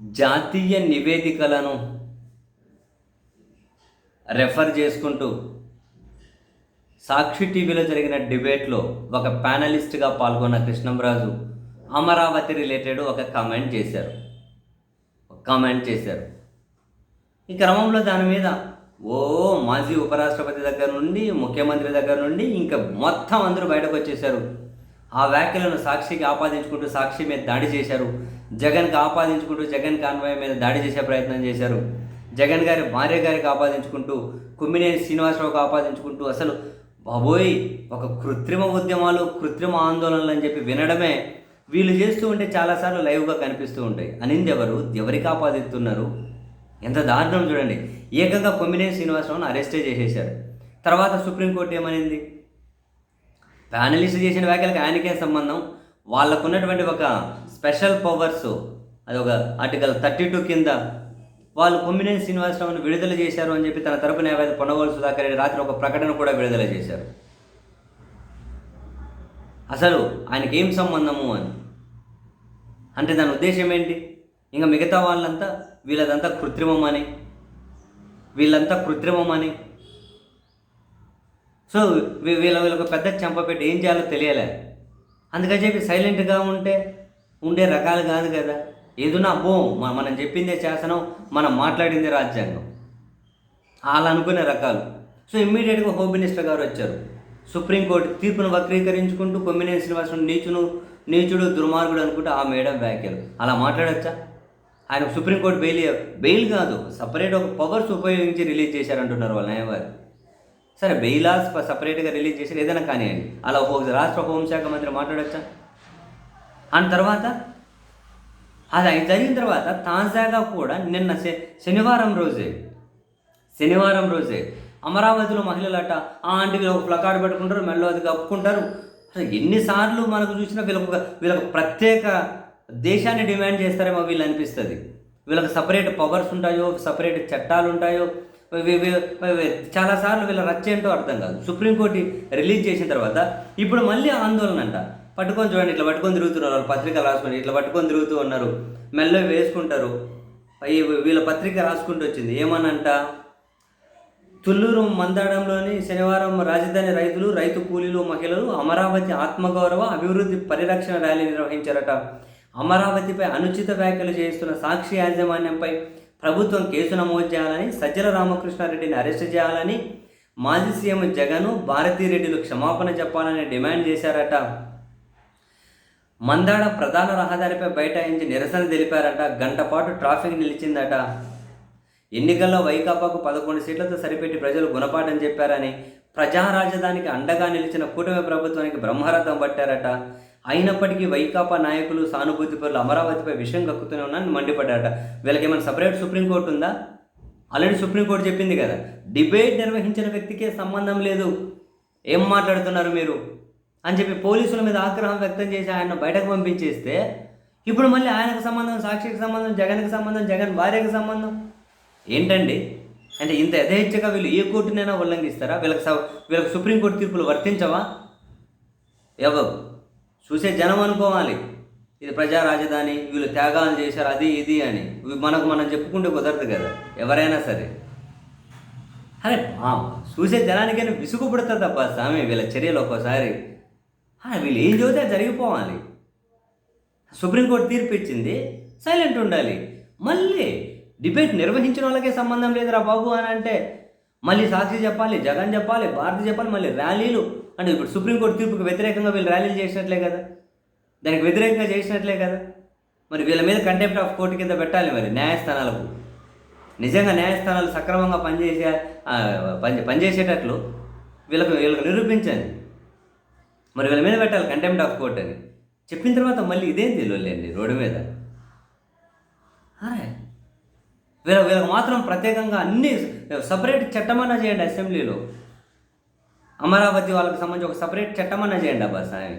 జాతీయ నివేదికలను రెఫర్ చేసుకుంటూ సాక్షి టీవీలో జరిగిన డిబేట్లో ఒక ప్యానలిస్ట్గా పాల్గొన్న కృష్ణంరాజు అమరావతి రిలేటెడ్ ఒక కామెంట్ చేశారు. కామెంట్ చేశారు. ఈ క్రమంలో దాని మీద ఓ మాజీ ఉపరాష్ట్రపతి దగ్గర నుండి ముఖ్యమంత్రి దగ్గర నుండి ఇంకా మొత్తం అందరూ బయటకు వచ్చేసారు ఆ వ్యాఖ్యలను సాక్షికి ఆపాదించుకుంటూ సాక్షి మీద దాడి చేశారు. జగన్కి ఆపాదించుకుంటూ జగన్ కాన్వాయ్ మీద దాడి చేసే ప్రయత్నం చేశారు. జగన్ గారి భార్య గారికి ఆపాదించుకుంటూ కుమ్మినేని శ్రీనివాసరావుకు ఆపాదించుకుంటూ అసలు బాబోయ్ ఒక కృత్రిమ ఉద్యమాలు కృత్రిమ ఆందోళనలు అని చెప్పి వినడమే వీళ్ళు చేస్తూ ఉంటే చాలాసార్లు లైవ్గా కనిపిస్తూ ఉంటాయి. అనింది ఎవరు? ఎవరికి ఆపాదిస్తున్నారు? ఎంత దారుణం చూడండి. ఏకంగా కొమ్మినేని శ్రీనివాసరావును అరెస్టే చేసేశారు. తర్వాత సుప్రీంకోర్టు ఏమనింది? ప్యానలిస్ట్ చేసిన వ్యాఖ్యలకు ఆయనకే సంబంధం? వాళ్ళకున్నటువంటి ఒక స్పెషల్ పవర్స్ అది ఒక ఆర్టికల్ థర్టీ టూ కింద వాళ్ళు కొమ్మినేని శ్రీనివాసరావును విడుదల చేశారు అని చెప్పి తన తరపు న్యాయవాది పొన్నగోలు సుధాకర్ రెడ్డి రాత్రి ఒక ప్రకటన కూడా విడుదల చేశారు. అసలు ఆయనకి ఏం సంబంధము అని? అంటే దాని ఉద్దేశం ఏంటి? ఇంకా మిగతా వాళ్ళంతా వీళ్ళదంతా కృత్రిమం అని వీళ్ళంతా కృత్రిమం అని సో వీళ్ళ వీళ్ళకు పెద్ద చెంపపెట్టి ఏం చేయాలో తెలియలే. అందుకని చెప్పి సైలెంట్గా ఉంటే ఉండే రకాలు కాదు కదా. ఏదున్నా అబ్బో మనం చెప్పిందే శాసనం మనం మాట్లాడిందే రాజ్యాంగం. వాళ్ళు అనుకునే రకాలు. సో ఇమ్మీడియట్గా హోమ్ మినిస్టర్ గారు వచ్చారు. సుప్రీంకోర్టు తీర్పును వక్రీకరించుకుంటూ కొమ్మినేని శ్రీనివాసరావు నీచును నీచుడు దుర్మార్గుడు అనుకుంటూ ఆ మేడం వ్యాఖ్యలు. అలా మాట్లాడచ్చా? ఆయన సుప్రీంకోర్టు బెయిల్ బెయిల్ కాదు సపరేట్ ఒక పవర్స్ ఉపయోగించి రిలీజ్ చేశారంటున్నారు వాళ్ళ న్యాయవాది. సరే బెయిలాస్ సపరేట్గా రిలీజ్ చేసి ఏదైనా కానివ్వండి అలా ఒక రాష్ట్ర హోంశాఖ మంత్రి మాట్లాడచ్చా? ఆ తర్వాత అది జరిగిన తర్వాత తాజాగా కూడా నిన్న శనివారం రోజే శనివారం రోజే అమరావతిలో మహిళలట ఆ ఆంటీ ఒక ప్లకార్డ్ పెట్టుకుంటారు మెల్లో అది కప్పుకుంటారు. అసలు ఎన్నిసార్లు మనకు చూసినా వీళ్ళకు వీళ్ళకు ప్రత్యేక దేశాన్ని డిమాండ్ చేస్తారేమో వీళ్ళు అనిపిస్తుంది. వీళ్ళకి సపరేట్ పవర్స్ ఉంటాయో సపరేట్ చట్టాలు ఉంటాయో చాలాసార్లు వీళ్ళ రచ్చ ఏంటో అర్థం కాదు. సుప్రీంకోర్టు రిలీజ్ చేసిన తర్వాత ఇప్పుడు మళ్ళీ ఆందోళన అంట. పట్టుకొని చూడండి ఇట్లా పట్టుకొని తిరుగుతున్నారు వాళ్ళు పత్రిక రాసుకొని ఇట్లా పట్టుకొని తిరుగుతూ ఉన్నారు. మెల్ల వేసుకుంటారు. వీళ్ళ పత్రిక రాసుకుంటూ వచ్చింది. ఏమనంట? తుల్లూరు మందాడంలోని శనివారం రాజధాని రైతులు రైతు కూలీలు మహిళలు అమరావతి ఆత్మగౌరవ అభివృద్ధి పరిరక్షణ ర్యాలీ నిర్వహించారట. అమరావతిపై అనుచిత వ్యాఖ్యలు చేస్తున్న సాక్షి యాజమాన్యంపై ప్రభుత్వం కేసు నమోదు చేయాలని సజ్జల రామకృష్ణారెడ్డిని అరెస్ట్ చేయాలని మాజీ సీఎం జగన్ భారతీరెడ్డిలు క్షమాపణ చెప్పాలని డిమాండ్ చేశారట. మందాడ ప్రధాన రహదారిపై బైఠాయించి నిరసన తెలిపారట. గంట పాటు ట్రాఫిక్ నిలిచిందట. ఎన్నికల్లో వైకాపాకు పదకొండు సీట్లతో సరిపెట్టి ప్రజలు గుణపాఠం చెప్పారని ప్రజా రాజధానికి అండగా నిలిచిన కూటమి ప్రభుత్వానికి బ్రహ్మరథం పట్టారట. అయినప్పటికీ వైకాపా నాయకులు సానుభూతి పరులు అమరావతిపై విషయం కక్కుతూనే ఉన్నాను మండిపడ్డారట. వీళ్ళకి ఏమైనా సపరేట్ సుప్రీంకోర్టు ఉందా? ఆల్రెడీ సుప్రీంకోర్టు చెప్పింది కదా. డిబేట్ నిర్వహించిన వ్యక్తికే సంబంధం లేదు. ఏం మాట్లాడుతున్నారు మీరు? అని చెప్పి పోలీసుల మీద ఆగ్రహం వ్యక్తం చేసి ఆయన బయటకు పంపించేస్తే ఇప్పుడు మళ్ళీ ఆయనకు సంబంధం సాక్షికి సంబంధం జగన్కి సంబంధం జగన్ భార్యకి సంబంధం? ఏంటండి? అంటే ఇంత యథేచ్ఛగా వీళ్ళు ఏ కోర్టునైనా ఉల్లంఘిస్తారా? వీళ్ళకి స- వీళ్ళకి సుప్రీంకోర్టు తీర్పులు వర్తించవా? ఎవరు? చూసే జనం అనుకోవాలి. ఇది ప్రజా రాజధాని వీళ్ళు త్యాగాలు చేశారు అది ఇది అని. ఇవి మనకు మనం చెప్పుకుంటే కుదరదు కదా ఎవరైనా సరే. అరే చూసే జనానికైనా విసుగు పుడుతుంది తప్ప స్వామి వీళ్ళ చర్యలు ఒక్కోసారి. వీళ్ళు ఏం చదివితే జరిగిపోవాలి. సుప్రీంకోర్టు తీర్పు ఇచ్చింది సైలెంట్ ఉండాలి. మళ్ళీ డిబేట్ నిర్వహించిన వాళ్ళకే సంబంధం లేదురా బాబు అని అంటే మళ్ళీ సాక్షి చెప్పాలి జగన్ చెప్పాలి భారతి చెప్పాలి మళ్ళీ ర్యాలీలు అంటే ఇప్పుడు సుప్రీంకోర్టు తీర్పుకి వ్యతిరేకంగా వీళ్ళు ర్యాలీలు చేసినట్లే కదా? దానికి వ్యతిరేకంగా చేసినట్లే కదా? మరి వీళ్ళ మీద కంటెంప్ట్ ఆఫ్ కోర్టు కింద పెట్టాలి మరి న్యాయస్థానాలకు. నిజంగా న్యాయస్థానాలు సక్రమంగా పనిచేసే పని పనిచేసేటట్లు వీళ్ళకు వీళ్ళకు నిరూపించండి మరి వీళ్ళ మీద పెట్టాలి కంటెంప్ట్ ఆఫ్ కోర్ట్ అని. చెప్పిన తర్వాత మళ్ళీ ఇదేం తెలియలేండి రోడ్డు మీద? అరే వీళ్ళ వీళ్ళకి మాత్రం ప్రత్యేకంగా అన్ని సపరేట్ చట్టమన్నా చేయండి అసెంబ్లీలో. అమరావతి వాళ్ళకి సంబంధించి ఒక సపరేట్ చట్టం అన్న చేయండి అబ్బా సాయం